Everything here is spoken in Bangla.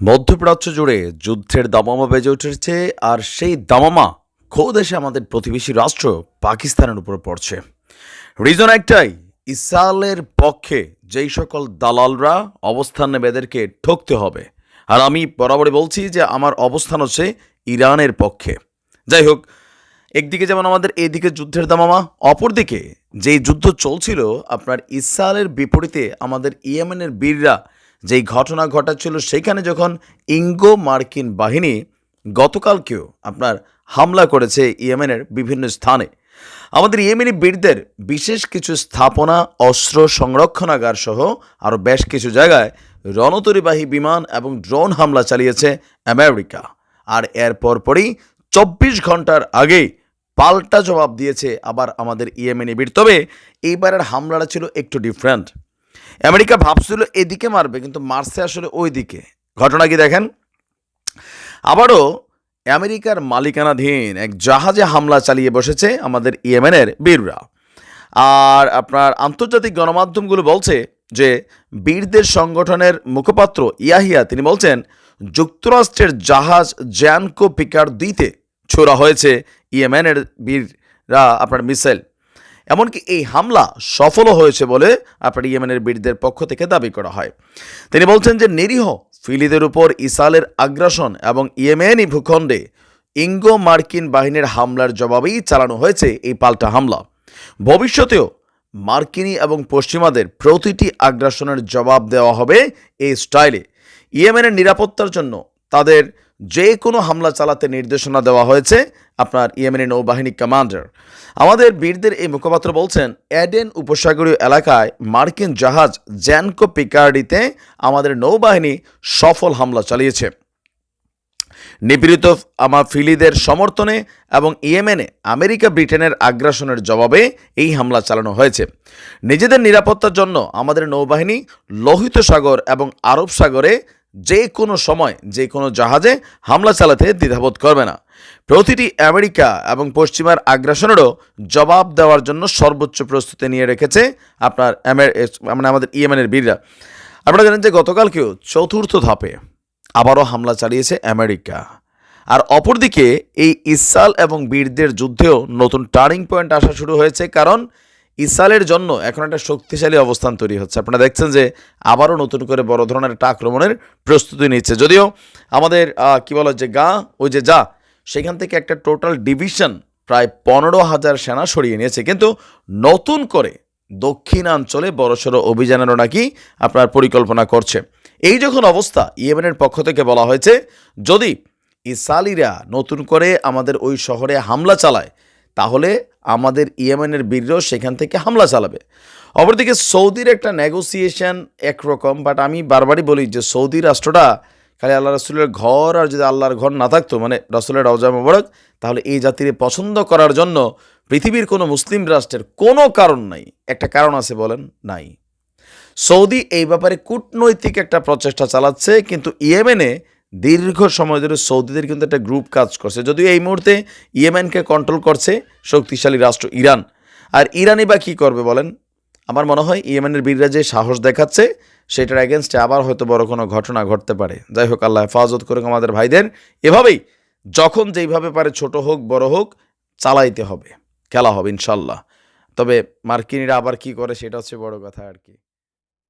মধ্যপ্রাচ্য জুড়ে যুদ্ধের দামামা বেজে উঠেছে, আর সেই দামামা খোদ এসে আমাদের প্রতিবেশী রাষ্ট্র পাকিস্তানের উপর পড়ছে। রিজন একটাই, ইসরায়েলের পক্ষে যেই সকল দালালরা অবস্থান নেবে এদেরকে ঠকতে হবে। আর আমি বরাবরই বলছি যে আমার অবস্থান হচ্ছে ইরানের পক্ষে। যাই হোক, একদিকে যেমন আমাদের এদিকে যুদ্ধের দামামা, অপরদিকে যেই যুদ্ধ চলছিল, আপনার ইসরায়েলের বিপরীতে আমাদের ইয়েমেনের বীররা যেই ঘটনা ঘটাচ্ছিল সেখানে যখন ইঙ্গো মার্কিন বাহিনী গতকালকেও আপনার হামলা করেছে ইয়েমেনের বিভিন্ন স্থানে। আমাদের ইয়েমেনি বীরদের বিশেষ কিছু স্থাপনা, অস্ত্র সংরক্ষণাগার সহ আরও বেশ কিছু জায়গায় রণতরিবাহী বিমান এবং ড্রোন হামলা চালিয়েছে আমেরিকা। আর এর পরপরই চব্বিশ ঘণ্টার আগেই পাল্টা জবাব দিয়েছে আবার আমাদের ইয়েমেনি বীর। তবে এইবারের হামলাটা ছিল একটু ডিফারেন্ট আমেরিকা ভাবছিল এদিকে মারবে, কিন্তু মারছে আসলে ওই দিকে ঘটনা কি দেখেন? আবারও আমেরিকার মালিকানাধীন এক জাহাজে হামলা চালিয়ে বসেছে আমাদের ইয়েমেনের বীররা। আর আপনার আন্তর্জাতিক গণমাধ্যমগুলো বলছে যে বীরদের সংগঠনের মুখপাত্র ইয়াহিয়া, তিনি বলছেন, যুক্তরাষ্ট্রের জাহাজ জ্যানকো পিকার দিতে ছোড়া হয়েছে। ইয়েমেনের বীররা আপনার মিসাইল এমনকি এই হামলা সফলও হয়েছে বলে আপনার ইয়েমেনের বীরদের পক্ষ থেকে দাবি করা হয়। তিনি বলছেন যে নিরীহ ফিলিদের উপর ইসালের আগ্রাসন এবং ইয়েমেনি ভূখণ্ডে ইঙ্গো মার্কিন বাহিনীর হামলার জবাবেই চালানো হয়েছে এই পাল্টা হামলা। ভবিষ্যতেও মার্কিনী এবং পশ্চিমাদের প্রতিটি আগ্রাসনের জবাব দেওয়া হবে এই স্টাইলে। ইয়েমেনের নিরাপত্তার জন্য তাদের যে কোনো হামলা চালাতে নির্দেশনা দেওয়া হয়েছে আপনার ইয়েমেনি নৌবাহিনী কমান্ডার। আমাদের বীরদের এই মুখপাত্র বলছেন অ্যাডেন উপসাগরীয় এলাকায় মার্কিন জাহাজ জ্যানকো পিকার্ডিতে আমাদের নৌবাহিনী সফল হামলা চালিয়েছে। নিপীড়িত আমার ফিলিদের সমর্থনে এবং ইয়েমেনে আমেরিকা ব্রিটেনের আগ্রাসনের জবাবে এই হামলা চালানো হয়েছে। নিজেদের নিরাপত্তার জন্য আমাদের নৌবাহিনী লোহিত সাগর এবং আরব সাগরে যে কোনো সময়, যে কোনো জাহাজে হামলা চালাতে দ্বিধাবোধ করবে না। প্রতিটি আমেরিকা এবং পশ্চিমার আগ্রাসনেরও জবাব দেওয়ার জন্য সর্বোচ্চ প্রস্তুতি নিয়ে রেখেছে আপনার মানে আমাদের ইয়েমেনের বীররা। আপনারা জানেন যে গতকালকেও চতুর্থ ধাপে আবারও হামলা চালিয়েছে আমেরিকা। আর অপরদিকে এই ইসরায়েল এবং বীরদের যুদ্ধেও নতুন টার্নিং পয়েন্ট আসা শুরু হয়েছে কারণ ইসরায়েলের জন্য এখন একটা শক্তিশালী অবস্থান তৈরি হচ্ছে। আপনারা দেখছেন যে আবারও নতুন করে বড় ধরনের একটা আক্রমণের প্রস্তুতি নিচ্ছে। যদিও আমাদের কি বলা যে গা, ওই যে যা, সেখান থেকে একটা টোটাল ডিভিশন প্রায় পনেরো হাজার সেনা সরিয়ে নিয়েছে। কিন্তু নতুন করে দক্ষিণাঞ্চলে বড়সড় অভিযানেরও নাকি আপনার পরিকল্পনা করছে। এই যখন অবস্থা ইয়েমেনের পক্ষ থেকে বলা হয়েছে, যদি ইসালিরা নতুন করে আমাদের ওই শহরে হামলা চালায় তাহলে আমাদের ইয়েমেনের বীররাও সেখান থেকে হামলা চালাবে। অপরদিকে সৌদির একটা নেগোসিয়েশন একরকম বাট আমি বারবারই বলি যে সৌদি রাষ্ট্রটা খালি আল্লাহ রসুলের ঘর আর যদি আল্লাহর ঘর না থাকতো মানে রসুলের রওজা মোবারক, তাহলে এই জাতির পছন্দ করার জন্য পৃথিবীর কোনো মুসলিম রাষ্ট্রের কোনো কারণ নাই। একটা কারণ আছে বলেন, নাই। সৌদি এই ব্যাপারে কূটনৈতিক একটা প্রচেষ্টা চালাচ্ছে, কিন্তু ইয়েমেনে দীর্ঘ সময় ধরে সৌদিদের কিন্তু একটা গ্রুপ কাজ করছে। যদিও এই মুহূর্তে ইয়েমেনকে কন্ট্রোল করছে শক্তিশালী রাষ্ট্র ইরান। আর ইরানই বা কী করবে বলেন? আমার মনে হয় ইয়েমেনের বীররা যে সাহস দেখাচ্ছে, সেটার অ্যাগেনস্টে আবার হয়তো বড় কোনো ঘটনা ঘটতে পারে। যাই হোক, আল্লাহ হেফাজত করুক আমাদের ভাইদের। এভাবেই যখন যেইভাবে পারে ছোট হোক, বড় হোক, চালাইতে হবে। খেলা হবে ইনশাল্লাহ তবে মার্কিনিরা আবার কি করে, সেটা হচ্ছে বড় কথা আর কি।